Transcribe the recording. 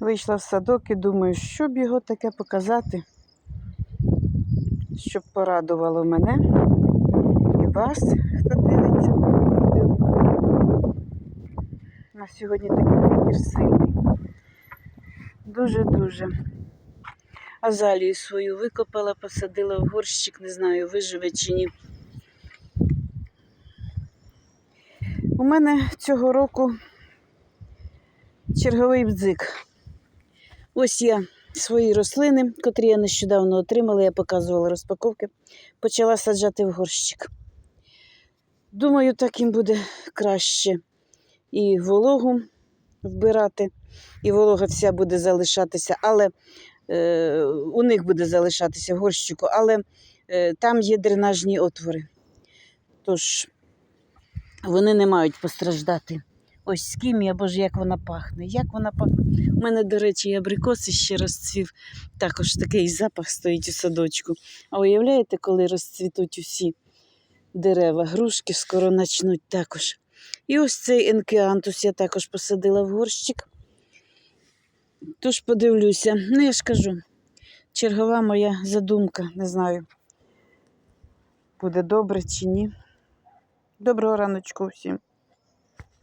Вийшла в садок і думаю, що б його таке показати, щоб порадувало мене і вас, хто дивиться моє відео. На сьогодні такий вітер сильний. Дуже-дуже. Азалію свою викопала, посадила в горщик, не знаю, виживе чи ні. У мене цього року черговий бдзик. Ось я свої рослини, котрі я нещодавно отримала, я показувала розпаковки, почала саджати в горщик. Думаю, так їм буде краще і вологу вбирати, і волога вся буде залишатися, але е, у них буде залишатися в горщику, але е, там є дренажні отвори. Тож вони не мають постраждати. Ось скімія, боже, як вона пахне, як вона пахне. У мене, до речі, і абрикоси ще розцвів. Також такий запах стоїть у садочку. А уявляєте, коли розцвітуть усі дерева, грушки скоро начнуть також. І ось цей енкеантус я також посадила в горщик. Тож подивлюся. Ну, я ж кажу, чергова моя задумка, не знаю, буде добре чи ні. Доброго раночку всім.